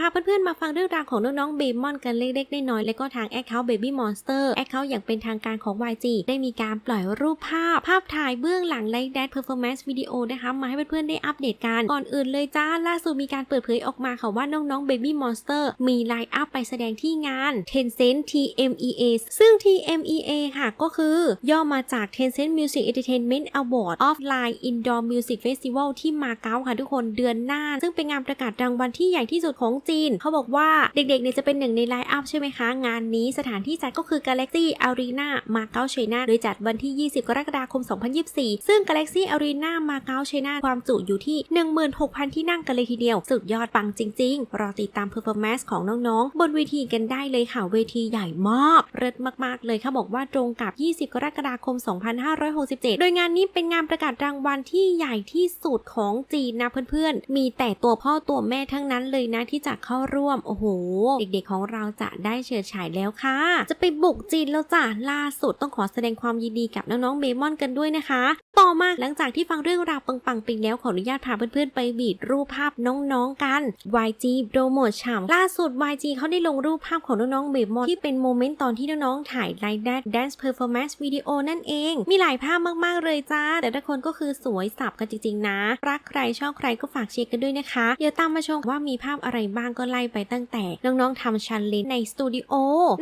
พาเพื่อนๆมาฟังเรื่องราวของน้องๆเบมอนกันเล็กๆน้อยๆและก็ทางแอคเคาท์ Baby Monster แอคเคาท์อย่างเป็นทางการของ YG ได้มีการปล่อยรูปภาพ ภาพถ่ายเบื้องหลังไลฟ์แดดเพอร์ฟอร์แมนซ์วิดีโอนะคะ มาให้เพื่อนๆได้อัปเดตกัน ก่อนอื่นเลยจ้า ล่าสุดมีการเปิดเผยออกมาค่ะว่าน้องๆ Baby Monster มีไลน์อัพไปแสดงที่งาน Tencent TMEA ซึ่ง TMEA ค่ะก็คือย่อมาจาก Tencent Music Entertainment Award Offline Indoor Music Festival ที่มาเก๊าค่ะทุกคนเดือนหน้า ซึ่งเป็นงานประกาศรางวัลที่ใหญ่ที่สุดของจีน เขาบอกว่าเด็กๆเนี่ยจะเป็นหนึ่งในไลน์อัพใช่ไหมคะ งานนี้สถานที่จัดก็คือ Galaxy Arena มาเก๊าไชน่าโดยจัดวันที่ 20 กรกฎาคม 2024 ซึ่ง Galaxy Arena มาเก๊าไชน่าความจุอยู่ที่ 16,000 ที่นั่งกันเลยทีเดียว สุดยอดปังจริง ๆ รอติดตามเพอร์ฟอร์แมนซ์ของน้องๆ บนเวทีกันได้เลยค่ะ เวทีใหญ่มากเลิศมากๆ เลยเขาบอกว่าตรงกับ 20 กรกฎาคม 2567 โดยงานนี้เป็นงานประกาศรางวัลที่ใหญ่ที่สุดของจีนนะเพื่อนๆ มีแต่ตัวพ่อตัวแม่ทั้งนั้นเลยนะที่จะเข้าร่วม โอ้โห เด็กๆของเราจะได้เฉิดฉายแล้วค่ะ จะไปบุกจีนแล้วจ้ะล่าสุดต้องขอแสดงความยินดีกับน้องๆเบมอนกันด้วยนะคะ ต่อมาหลังจากที่ฟังเรื่องราวปังๆไปแล้วขออนุญาตพาเพื่อนๆไปบีดรูปภาพน้องๆกัน YG โปรโมทฉ่ำล่าสุด YG เขาได้ลงรูปภาพของน้องๆเบมอนที่เป็นโมเมนต์ตอนที่น้องๆถ่ายไลฟ์แดน Dance Performance Video นั่นเอง มีหลายภาพมากๆเลยจ้า แต่ละคนก็คือสวยสับกันจริงๆนะ รักใครชอบใครก็ฝากเชียร์กันด้วยนะคะ เดี๋ยวตามมาชมว่ามีภาพอะไรบ้างก็ไล่ไปตั้งแต่ น้องๆทำชันเลนในสตูดิโอ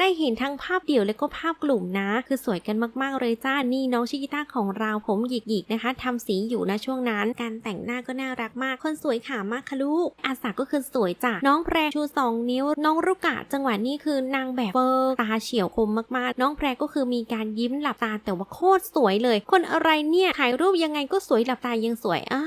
ได้เห็นทั้งภาพเดี่ยวและก็ภาพกลุ่มนะ คือสวยกันมากๆเลยจ้านี่น้องชิกิต้าของเราผมหยิกๆนะคะทำสีอยู่นะช่วงนั้น การแต่งหน้าก็น่ารักมาก คนสวยขามากค่ะลูกอาสาก็คือสวยจ้ะน้องแพรชูสองนิ้ว น้องรุกะจังหวะนี้คือนางแบบเฟอร์ตาเฉียวคมมากๆ น้องแพรก็คือมีการยิ้มหลับตาแต่ว่าโคตรสวยเลย คนอะไรเนี่ยถ่ายรูปยังไงก็สวยหลับตายังสวยอ่า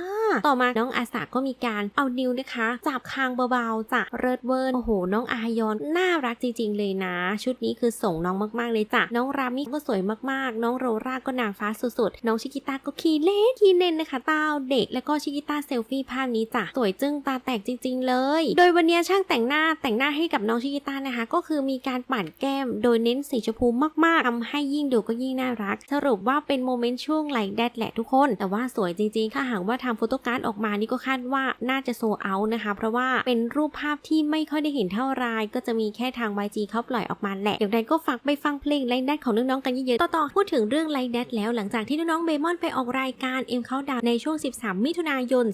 ต่อมาน้องอาสาก็มีการเอานิ้วนะคะ จับคางเบาๆจ้ะเริดเวิร์นโอ้โห น้องอายอนน่ารักจริง ๆ เลยนะ ชุดนี้คือส่งน้องมากๆเลยจ้ะน้องรามิก็สวยมากๆ น้องโรราก็นางฟ้าสุดๆ น้องชิกิต้าก็ขี้เล่นขี้เล่นนะคะตาเด็กแล้วก็ชิกิต้าเซลฟี่ภาพนี้จ้ะสวยจึ้งตาแตกจริง ๆ เลย โดยวันนี้ช่างแต่งหน้าแต่งหน้าให้กับน้องชิกิต้านะคะ ก็คือมีการปั่นแก้ม โดยเน้นสีชมพูมากๆทำให้ยิ่งดูก็ยิ่งน่ารัก สรุปว่าเป็นโมเมนต์ช่วงไหลแดดแหละทุกคน แต่ว่าสวยจริงๆถ้าหากว่าทำโฟโต้การ์ดออกมานี่ก็คาดว่าน่าจะโซเอานะคะ เพราะว่าเป็นรูปภาพที่ไม่ค่อยได้เห็นเท่าไรก็จะมีแค่ทาง YG เขาปล่อยออกมาแหละอย่างไรก็ฝากไปฟังเพลงไลน์แดดของน้องๆกันเยอะๆต่อๆพูดถึงเรื่องไลน์แดดแล้วหลังจากที่น้องๆเบมอนไปออกรายการเอ็มเขาดาวในช่วง 13 มิถุนายน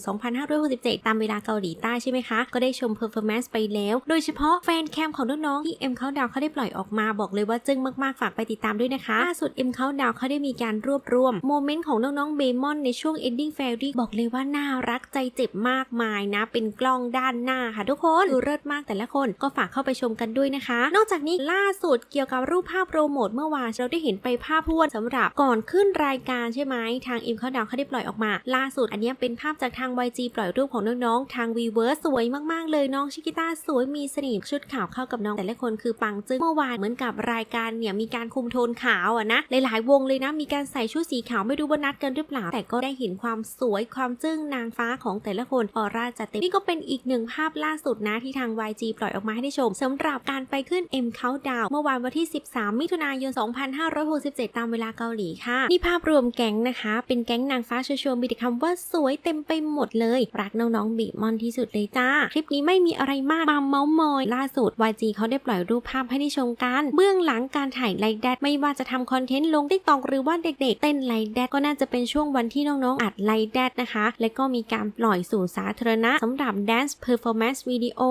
2567 ตามเวลาเกาหลีใต้ใช่ไหมคะ ก็ได้ชมเพอร์ฟอร์แมนซ์ไปแล้ว โดยเฉพาะแฟนแคมของน้องๆที่เอ็มเขาดาวเขาได้ปล่อยออกมาบอกเลยว่าจึ้งมากๆฝากไปติดตามด้วยนะคะล่าสุดเอ็มเขาดาวเขาได้มีการรวบรวมโมเมนต์ของน้องๆเบมอนในช่วง Ending Fairy บอกเลยว่าน่ารักใจเจ็บมากมายนะ เป็นกล้องด้านหน้าค่ะทุกคนดูเลิศมากแต่ละคนก็ฝากเข้าไปชมกันด้วยนะคะ นอกจากนี้ล่าสุดเกี่ยวกับรูปภาพโปรโมทเมื่อวานเราได้เห็นไปภาพพวนสำหรับก่อนขึ้นรายการใช่ไหมทางอ็มเขาดาวเขาได้ปล่อยออกมา ล่าสุดอันนี้เป็นภาพจากทาง YG ปล่อยรูปของน้องๆทาง v ีเวิร์สสวยมากๆเลยน้องชิกิต้าสวยมีสนิมชุดขาวเข้ากับน้องแต่ละคนคือปังจึ้งเมื่อวานเหมือนกับรายการเนี่ยมีการคุมโทนขาวอะนะหลายๆวงเลยนะมีการใส่ชุดสีขาวไม่รู้ว่านัดกันหรือเปล่า แต่ก็ได้เห็นความสวยความจึ้งนางฟ้าของแต่ละคนออร่าจัดเต็มนี่ก็เป็นอีกหนึ่งภาพล่าสุดนะที่ทาง YG ปล่อยออกมาให้ได้ชมสำหรับการไปขึ้น M Countdown เมื่อวานวันที่ 13 มิถุนายน 2567 ตามเวลาเกาหลีค่ะ นี่ภาพรวมแก๊งนะคะ เป็นแก๊งนางฟ้าชัวร์ๆมีแต่คำว่าสวยเต็มไปหมดเลย รักน้องๆบีมอนที่สุดเลยจ้า คลิปนี้ไม่มีอะไรมากมาเมาส์มอย ล่าสุด YG เขาได้ปล่อยรูปภาพให้ได้ชมกัน เบื้องหลังการถ่ายไลฟ์แดดไม่ว่าจะทำคอนเทนต์ลงติ๊กตอกหรือว่าเด็กๆ เต้นไลฟ์แดดก็น่าจะเป็นช่วงวันที่น้องๆอัดไลฟ์แดดนะคะ และก็มีการปล่อยสู่สาธารณะสำหรับ Dance Performance Video